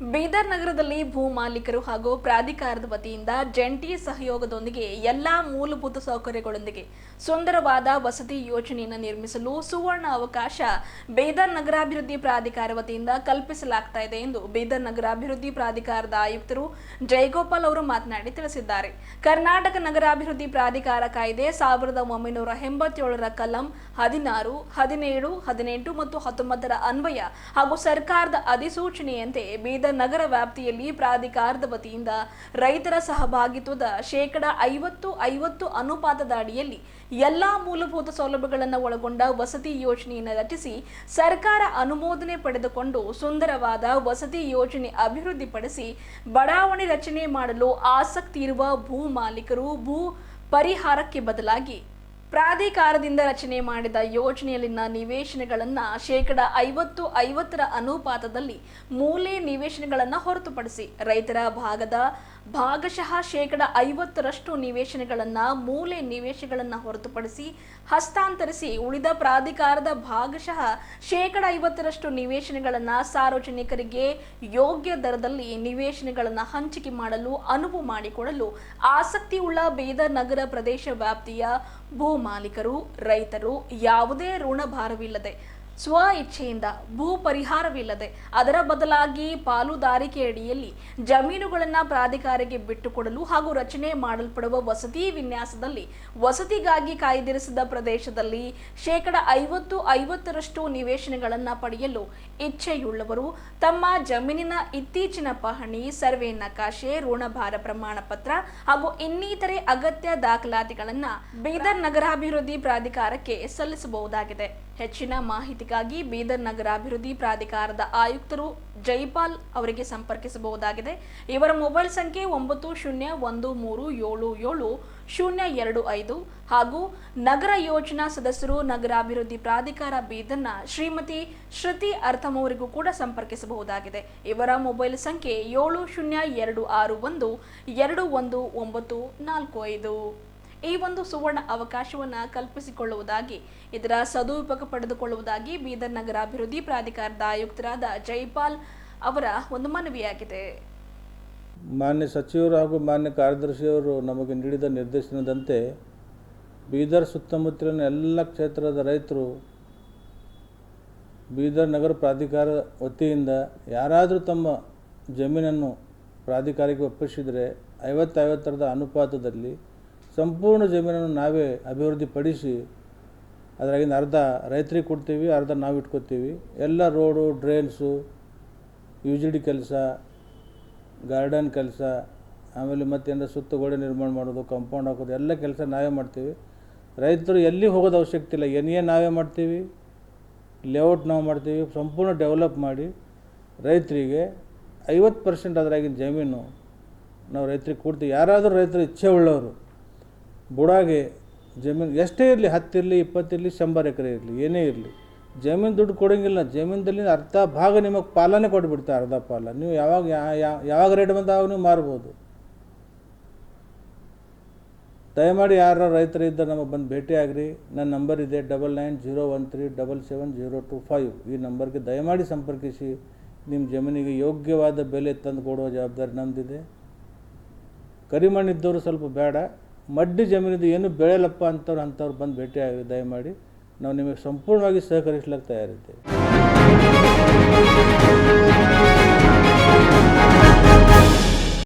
ಬೀದರ್ ನಗರದಲ್ಲಿ ಭೂ ಮಾಲೀಕರು ಹಾಗೂ ಪ್ರಾಧಿಕಾರದ ವತಿಯಿಂದ ಜಂಟಿ ಸಹಯೋಗದೊಂದಿಗೆ ಎಲ್ಲಾ ಮೂಲಭೂತ ಸೌಕರ್ಯಗಳೊಂದಿಗೆ ಸುಂದರವಾದ ವಸತಿ ಯೋಜನೆಯನ್ನು ನಿರ್ಮಿಸಲು ಸುವರ್ಣ ಅವಕಾಶ ಬೀದರ್ ನಗರಾಭಿವೃದ್ಧಿ ಪ್ರಾಧಿಕಾರ ವತಿಯಿಂದ ಕಲ್ಪಿಸಲಾಗ್ತಾ ಇದೆ ಎಂದು ಬೀದರ್ ನಗರಾಭಿವೃದ್ಧಿ ಪ್ರಾಧಿಕಾರದ ಆಯುಕ್ತರು ಜಯಗೋಪಾಲ್ ಅವರು ಮಾತನಾಡಿ ತಿಳಿಸಿದ್ದಾರೆ. ಕರ್ನಾಟಕ ನಗರಾಭಿವೃದ್ಧಿ ಪ್ರಾಧಿಕಾರ ಕಾಯ್ದೆ ಸಾವಿರದ ಒಂಬೈನೂರ ಎಂಬತ್ತೇಳರ ಕಲಂ ಹದಿನಾರು, ಹದಿನೇಳು, ಹದಿನೆಂಟು ಮತ್ತು ಹತ್ತೊಂಬತ್ತರ ಅನ್ವಯ ಹಾಗೂ ಸರ್ಕಾರದ ಅಧಿಸೂಚನೆಯಂತೆ ಬೀದರ್ ನಗರ ವ್ಯಾಪ್ತಿಯಲ್ಲಿ ಪ್ರಾಧಿಕಾರದ ವತಿಯಿಂದ ರೈತರ ಸಹಭಾಗಿತ್ವದ ಶೇಕಡ ಐವತ್ತು ಐವತ್ತು ಅನುಪಾತದ ಅಡಿಯಲ್ಲಿ ಎಲ್ಲಾ ಮೂಲಭೂತ ಸೌಲಭ್ಯಗಳನ್ನು ಒಳಗೊಂಡ ವಸತಿ ಯೋಜನೆಯನ್ನು ರಚಿಸಿ ಸರ್ಕಾರ ಅನುಮೋದನೆ ಪಡೆದುಕೊಂಡು ಸುಂದರವಾದ ವಸತಿ ಯೋಜನೆ ಅಭಿವೃದ್ಧಿಪಡಿಸಿ ಬಡಾವಣೆ ರಚನೆ ಮಾಡಲು ಆಸಕ್ತಿ ಇರುವ ಭೂ ಮಾಲೀಕರು ಭೂ ಪರಿಹಾರಕ್ಕೆ ಬದಲಾಗಿ ಪ್ರಾಧಿಕಾರದಿಂದ ರಚನೆ ಮಾಡಿದ ಯೋಜನೆಯಲ್ಲಿನ ನಿವೇಶನಗಳನ್ನು ಶೇಕಡ ಐವತ್ತು ಐವತ್ತರ ಅನುಪಾತದಲ್ಲಿ ಮೂಲೆ ನಿವೇಶನಗಳನ್ನು ಹೊರತುಪಡಿಸಿ ರೈತರ ಭಾಗದ ಭಾಗಶಃ ಶೇಕಡ ಐವತ್ತರಷ್ಟು ನಿವೇಶನಗಳನ್ನು ಮೂಲೆ ನಿವೇಶನಗಳನ್ನು ಹೊರತುಪಡಿಸಿ ಹಸ್ತಾಂತರಿಸಿ ಉಳಿದ ಪ್ರಾಧಿಕಾರದ ಭಾಗಶಃ ಶೇಕಡ ಐವತ್ತರಷ್ಟು ನಿವೇಶನಗಳನ್ನು ಸಾರ್ವಜನಿಕರಿಗೆ ಯೋಗ್ಯ ದರದಲ್ಲಿ ನಿವೇಶನಗಳನ್ನು ಹಂಚಿಕೆ ಮಾಡಲು ಅನುವು ಮಾಡಿಕೊಡಲು ಆಸಕ್ತಿಯುಳ್ಳ ಬೀದರ್ ನಗರ ಪ್ರದೇಶ ವ್ಯಾಪ್ತಿಯ ಭೂ ಮಾಲೀಕರು ರೈತರು ಯಾವುದೇ ಋಣಭಾರವಿಲ್ಲದೆ ಸ್ವ ಇಚ್ಛೆಯಿಂದ ಭೂ ಪರಿಹಾರವಿಲ್ಲದೆ ಅದರ ಬದಲಾಗಿ ಪಾಲುದಾರಿಕೆ ಅಡಿಯಲ್ಲಿ ಜಮೀನುಗಳನ್ನು ಪ್ರಾಧಿಕಾರಕ್ಕೆ ಬಿಟ್ಟುಕೊಡಲು ಹಾಗೂ ರಚನೆ ಮಾಡಲ್ಪಡುವ ವಸತಿ ವಿನ್ಯಾಸದಲ್ಲಿ ವಸತಿಗಾಗಿ ಕಾಯ್ದಿರಿಸಿದ ಪ್ರದೇಶದಲ್ಲಿ ಶೇಕಡ ಐವತ್ತು ಐವತ್ತರಷ್ಟು ನಿವೇಶನಗಳನ್ನು ಪಡೆಯಲು ಇಚ್ಛೆಯುಳ್ಳವರು ತಮ್ಮ ಜಮೀನಿನ ಇತ್ತೀಚಿನ ಪಹಣಿ, ಸರ್ವೆ ನಕಾಶೆ ಋಣಭಾರ ಪ್ರಮಾಣ ಪತ್ರ ಹಾಗೂ ಇನ್ನಿತರೆ ಅಗತ್ಯ ದಾಖಲಾತಿಗಳನ್ನು ಬೀದರ್ ನಗರಾಭಿವೃದ್ಧಿ ಪ್ರಾಧಿಕಾರಕ್ಕೆ ಸಲ್ಲಿಸಬಹುದಾಗಿದೆ. ಹೆಚ್ಚಿನ ಮಾಹಿತಿಗಾಗಿ ಬೀದರ್ ನಗರಾಭಿವೃದ್ಧಿ ಪ್ರಾಧಿಕಾರದ ಆಯುಕ್ತರು ಜೈಪಾಲ್ ಅವರಿಗೆ ಸಂಪರ್ಕಿಸಬಹುದಾಗಿದೆ. ಇವರ ಮೊಬೈಲ್ ಸಂಖ್ಯೆ ಒಂಬತ್ತು ಶೂನ್ಯ ಒಂದು ಮೂರು ಏಳು ಏಳು ಶೂನ್ಯ ಎರಡು ಐದು ಹಾಗೂ ನಗರ ಯೋಜನಾ ಸದಸ್ಯರು ನಗರಾಭಿವೃದ್ಧಿ ಪ್ರಾಧಿಕಾರ ಬೀದರ್ನ ಶ್ರೀಮತಿ ಶ್ರುತಿ ಅರ್ಥಮ್ ಅವರಿಗೂ ಕೂಡ ಸಂಪರ್ಕಿಸಬಹುದಾಗಿದೆ. ಇವರ ಮೊಬೈಲ್ ಸಂಖ್ಯೆ ಏಳು ಶೂನ್ಯ ಎರಡು ಆರು ಒಂದು ಎರಡು ಒಂದು ಒಂಬತ್ತು ನಾಲ್ಕು ಐದು. ಈ ಒಂದು ಸುವರ್ಣ ಅವಕಾಶವನ್ನು ಕಲ್ಪಿಸಿಕೊಳ್ಳುವುದಾಗಿ, ಇದರ ಸದುಪಯೋಗ ಪಡೆದುಕೊಳ್ಳುವುದಾಗಿ ಬೀದರ್ ನಗರಾಭಿವೃದ್ಧಿ ಪ್ರಾಧಿಕಾರದ ಆಯುಕ್ತರಾದ ಜೈಪಾಲ್ ಅವರ ಒಂದು ಮನವಿಯಾಗಿದೆ. ಮಾನ್ಯ ಸಚಿವರು ಹಾಗೂ ಮಾನ್ಯ ಕಾರ್ಯದರ್ಶಿಯವರು ನಮಗೆ ನೀಡಿದ ನಿರ್ದೇಶನದಂತೆ ಬೀದರ್ ಸುತ್ತಮುತ್ತಲಿನ ಎಲ್ಲ ಕ್ಷೇತ್ರದ ರೈತರು ಬೀದರ್ ನಗರ ಪ್ರಾಧಿಕಾರ ವತಿಯಿಂದ ಯಾರಾದರೂ ತಮ್ಮ ಜಮೀನನ್ನು ಪ್ರಾಧಿಕಾರಕ್ಕೆ ಒಪ್ಪಿಸಿದರೆ ಐವತ್ತು ಐವತ್ತರದ ಅನುಪಾತದಲ್ಲಿ ಸಂಪೂರ್ಣ ಜಮೀನನ್ನು ನಾವೇ ಅಭಿವೃದ್ಧಿಪಡಿಸಿ ಅದರಾಗಿಂದ ಅರ್ಧ ರೈತರಿಗೆ ಕೊಡ್ತೀವಿ, ಅರ್ಧ ನಾವು ಇಟ್ಕೊತೀವಿ. ಎಲ್ಲ road, drains U G D ಕೆಲಸ, ಗಾರ್ಡನ್ ಕೆಲಸ, ಆಮೇಲೆ ಮತ್ತೇನಾರ ಸುತ್ತ ಗೋಡೆ ನಿರ್ಮಾಣ ಮಾಡೋದು ಕಾಂಪೌಂಡ್ ಹಾಕೋದು, ಎಲ್ಲ ಕೆಲಸ ನಾವೇ ಮಾಡ್ತೀವಿ. ರೈತರು ಎಲ್ಲಿ ಹೋಗೋದು ಅವಶ್ಯಕತೆ ಇಲ್ಲ ಎನ್ ನಾವೇ ಮಾಡ್ತೀವಿ ಲೇಔಟ್ ನಾವು ಮಾಡ್ತೀವಿ, ಸಂಪೂರ್ಣ ಡೆವಲಪ್ ಮಾಡಿ ರೈತರಿಗೆ ಐವತ್ತು ಪರ್ಸೆಂಟ್ ಅದರಾಗಿನ ಜಮೀನು ನಾವು ರೈತರಿಗೆ ಕೊಡ್ತೀವಿ. ಯಾರಾದರೂ ರೈತರು ಇಚ್ಛೆ ಉಳ್ಳವರು ಬುಡಾಗೆ ಜಮೀನು, ಎಷ್ಟೇ ಇರಲಿ ಹತ್ತಿರಲಿ, ಇಪ್ಪತ್ತಿರಲಿ, ಶಂಬರ್ ಎಕರೆ ಇರಲಿ, ಏನೇ ಇರಲಿ, ಜಮೀನು ದುಡ್ಡು ಕೊಡೋಂಗಿಲ್ಲ. ಜಮೀನದಲ್ಲಿ ಅರ್ಧ ಭಾಗ ನಿಮಗೆ ಪಾಲನೆ ಕೊಟ್ಬಿಡ್ತಾರೆ ಅರ್ಧ ಪಾಲ. ನೀವು ಯಾವಾಗ ಯಾವಾಗ ರೇಟ್ ಬಂದಾಗ ನೀವು ಮಾರ್ಬೋದು. ದಯಮಾಡಿ ಯಾರ ರೈತರು ಇದ್ದ ನಮಗೆ ಬಂದು ಭೇಟಿ ಆಗ್ರಿ. ನನ್ನ ನಂಬರ್ ಇದೆ double nine zero one three double seven zero two five. ಈ ನಂಬರ್ಗೆ ದಯಮಾಡಿ ಸಂಪರ್ಕಿಸಿ. ನಿಮ್ಮ ಜಮೀನಿಗೆ ಯೋಗ್ಯವಾದ ಬೆಲೆ ತಂದು ಕೊಡುವ ಜವಾಬ್ದಾರಿ ನಮ್ಮದಿದೆ ಕರಿಮಣ್ಣಿದ್ದವರು ಸ್ವಲ್ಪ ಬೇಡ. ಮಡ್ಡಿ ಜಮೀನಿದು ಏನು ಬೆಳೆಯಲ್ಲಪ್ಪ ಅಂತವ್ರು ಅಂಥವ್ರು ಬಂದು ಭೇಟಿ ಭೇಟಿಯಾಗಿ ದಯಮಾಡಿ ನಾವು ನಿಮಗೆ ಸಂಪೂರ್ಣವಾಗಿ ಸಹಕರಿಸ್ಲಿಕ್ಕೆ ತಯಾರಿದ್ದೇವೆ.